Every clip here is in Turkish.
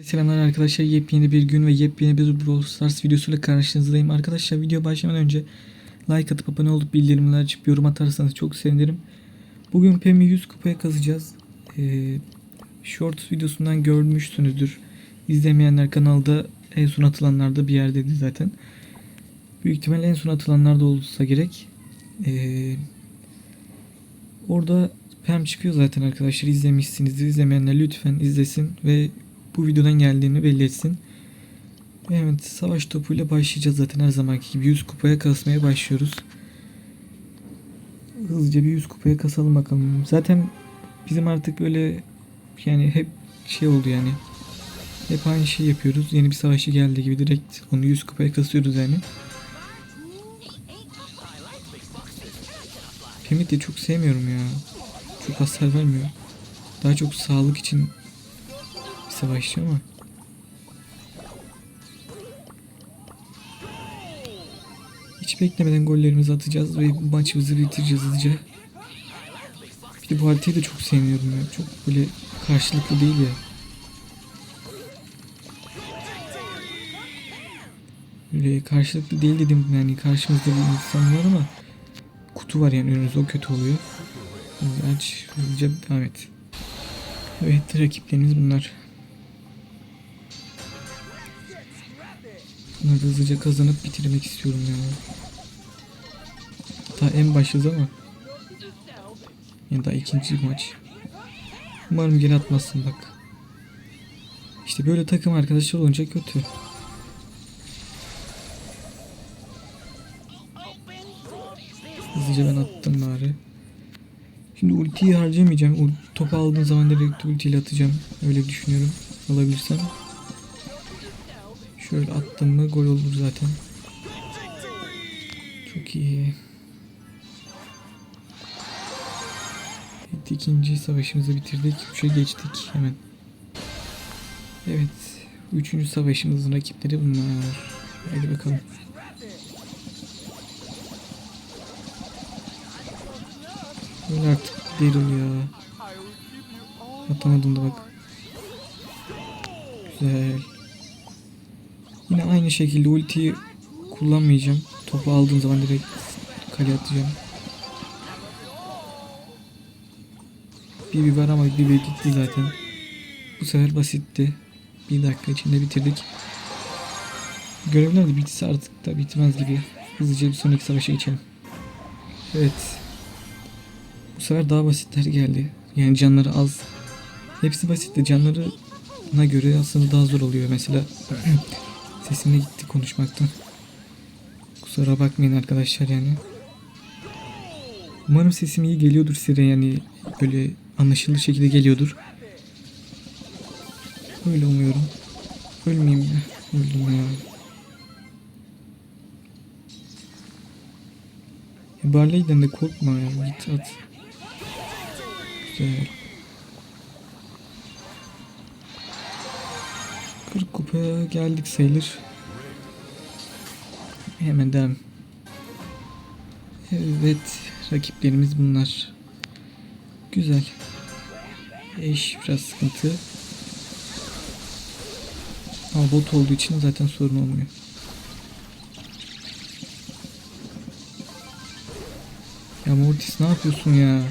Selamlar arkadaşlar yepyeni bir gün ve yepyeni bir Brawl Stars videosuyla karşınızdayım. Arkadaşlar video başlamadan önce like atıp abone olup bildirimleri açıp yorum atarsanız çok sevinirim. Bugün Pem'i 100 kupaya kazacağız. Ee, short videosundan görmüşsünüzdür. İzlemeyenler kanalda en son atılanlarda bir yerdeydi zaten. Büyük ihtimal en son atılanlarda olursa gerek. Ee, orada Pem çıkıyor zaten arkadaşlar izlemişsinizdir. İzlemeyenler lütfen izlesin ve bu videodan geldiğini belli etsin. Evet savaş topuyla başlayacağız zaten her zamanki gibi 100 kupaya kasmaya başlıyoruz. Hızlıca bir 100 kupaya kasalım bakalım. Zaten bizim artık böyle yani hep şey oldu yani. Hep aynı şey yapıyoruz. Yeni bir savaşçı geldiği gibi direkt onu 100 kupaya kasıyoruz yani. Pemit de çok sevmiyorum ya. Çok hasar vermiyor. Daha çok sağlık için savaşçı ama. Hiç beklemeden gollerimizi atacağız ve maçımızı bitireceğiz hızlıca. Bir de bu haritayı da çok sevmiyorum ya. Çok böyle karşılıklı değil ya. Böyle karşılıklı değil dedim yani karşımızda bir insan var ama kutu var yani önümüzde o kötü oluyor. Aç hızlıca devam et. Evet rakiplerimiz bunlar. Bunları hızlıca kazanıp bitirmek istiyorum ya. Daha en başladı ama. Yani daha ikinci maç. Umarım geri atmazsın bak. İşte böyle takım arkadaşlar olunca kötü. Hızlıca ben attım bari. Şimdi ultiyi harcamayacağım. Topu aldığım zaman direkt ultiyle atacağım. Öyle düşünüyorum. Alabilirsem. Şöyle attım mı gol olur zaten. Çok iyi. Evet, ikinci savaşımızı bitirdik. Üçe geçtik hemen. Evet. Üçüncü savaşımızın rakipleri bunlar. Hadi bakalım. Öyle artık Daryl ya. Atamadım da bak. Güzel. Yine aynı şekilde ultiyi kullanmayacağım. Topu aldığım zaman direkt kale atacağım. Bir var ama bir bir gitti zaten. Bu sefer basitti. Bir dakika içinde bitirdik. Görevler de bitse artık da bitmez gibi. Hızlıca bir sonraki savaşa geçelim. Evet. Bu sefer daha basitler geldi. Yani canları az. Hepsi basit canlarına göre aslında daha zor oluyor. Mesela sesimle gitti konuşmaktan. Kusura bakmayın arkadaşlar yani. Umarım sesim iyi geliyordur size yani böyle anlaşılır şekilde geliyordur. Öyle umuyorum. Ölmeyeyim ya. Öldüm ya. E Barley'den de korkma ya. Git at. Güzel. 40 kupaya geldik sayılır. Hemen. Evet, rakiplerimiz bunlar. Güzel. Eş biraz sıkıntı. Ama bot olduğu için zaten sorun olmuyor. Ya Mortis ne yapıyorsun ya?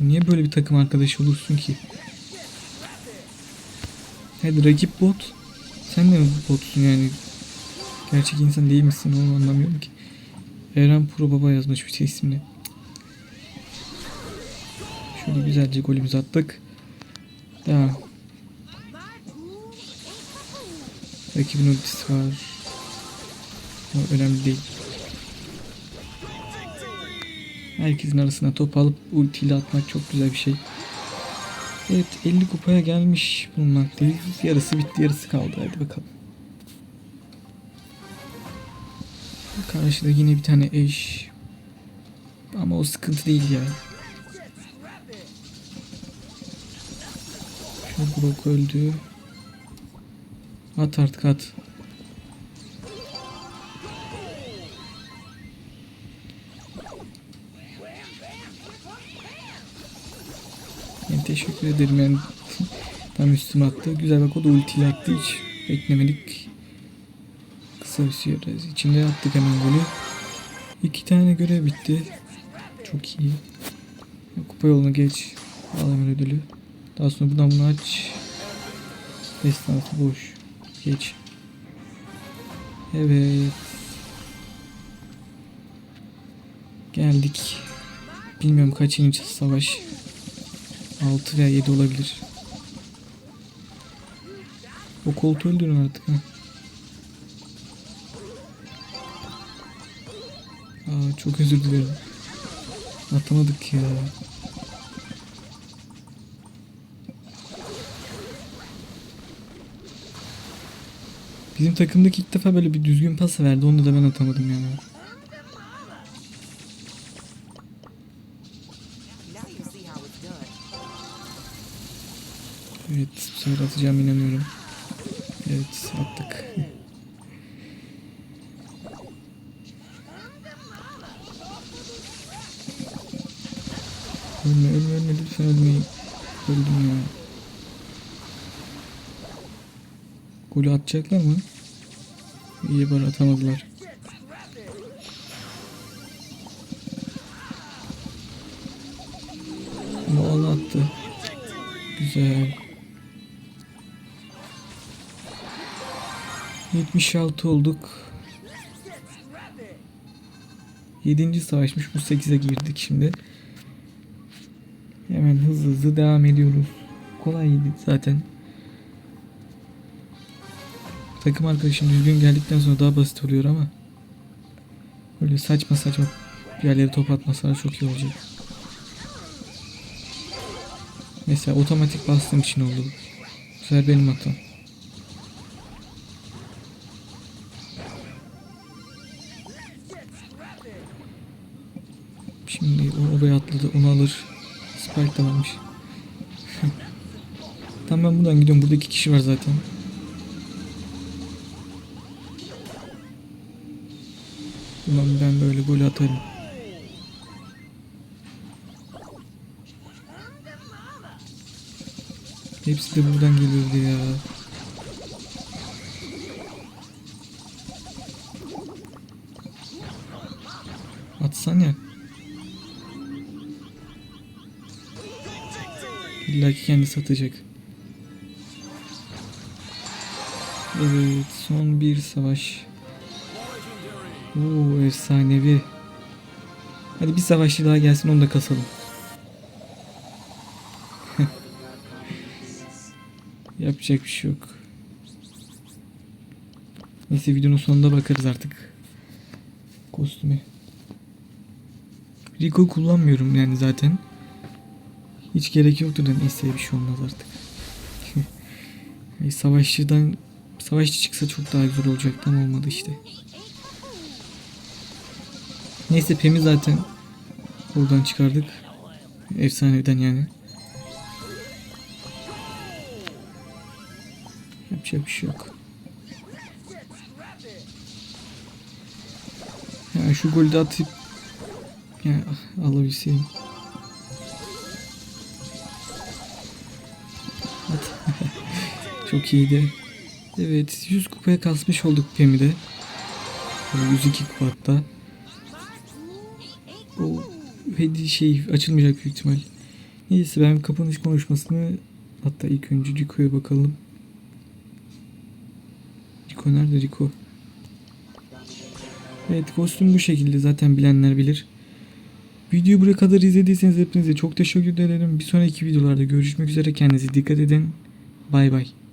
Niye böyle bir takım arkadaşı olursun ki? Hadi rakip bot. Sen de mi botsun yani? Gerçek insan değil misin onu anlamıyorum ki. Eren Pro Baba yazmış bir şey ismini. Şöyle güzelce golümüzü attık. Devam. Rakibin ultisi var. Ama önemli değil. Herkesin arasına top alıp ultiyle atmak çok güzel bir şey. Evet 50 kupaya gelmiş bulunmaktayız. Yarısı bitti yarısı kaldı. Hadi bakalım. Karşıda yine bir tane eş. Ama o sıkıntı değil ya. Şu Brock öldü. At artık at. Yani teşekkür ederim yani. Tam üstüme attı. Güzel bak o da ultiyle attı hiç beklemedik. Kısa bir süre içinde attık hemen golü. İki tane görev bitti. Çok iyi. Kupa yolunu geç. Al hemen ödülü. Daha sonra buradan bunu aç. Destansı boş. Geç. Evet. Geldik. Bilmiyorum kaçıncı savaş. 6 veya 7 olabilir. O koltuğu öldürün artık. Ha. Aa, çok özür dilerim. Atamadık ya. Bizim takımdaki ilk defa böyle bir düzgün pas verdi. Onu da ben atamadım yani. Evet bu sefer atacağım inanıyorum. Evet attık. ölme ölme ölme lütfen ölmeyin. Öldüm ya. Golü atacaklar mı? İyi bari atamadılar. Moğol attı. Güzel. 76 olduk. 7. savaşmış. Bu 8'e girdik şimdi. Hemen hızlı hızlı devam ediyoruz. Kolaydı zaten. Takım arkadaşım düzgün geldikten sonra daha basit oluyor ama böyle saçma saçma yerlere top atmasalar çok iyi olacak. Mesela otomatik bastığım için oldu. Bu sefer benim hatam. Burada iki kişi var zaten. Ulan ben böyle gol atarım. Hepsi de buradan geliyordu ya. Atsan ya. İlla ki kendisi atacak. Evet son bir savaş. Oo efsanevi. Hadi bir savaşçı daha gelsin onu da kasalım. Yapacak bir şey yok. Neyse videonun sonunda bakarız artık. Kostüme. Rico kullanmıyorum yani zaten. Hiç gerek yoktur da neyse bir şey olmaz artık. Savaşçıdan savaşçı çıksa çok daha güzel olacaktı ama olmadı işte. Neyse Pem'i zaten buradan çıkardık. Efsaneden yani. Yapacak bir şey yok. Ya şu golü de atıp ya alabilseydim. At. Çok iyiydi. Evet 100 kupaya kasmış olduk Pem'i de. Böyle 102 kupa hatta. O hediye şey açılmayacak büyük ihtimal. Neyse ben kapanış konuşmasını hatta ilk önce Rico'ya bakalım. Rico nerede Rico? Evet kostüm bu şekilde zaten bilenler bilir. Videoyu buraya kadar izlediyseniz hepinize çok teşekkür ederim. Bir sonraki videolarda görüşmek üzere kendinize dikkat edin. Bay bay.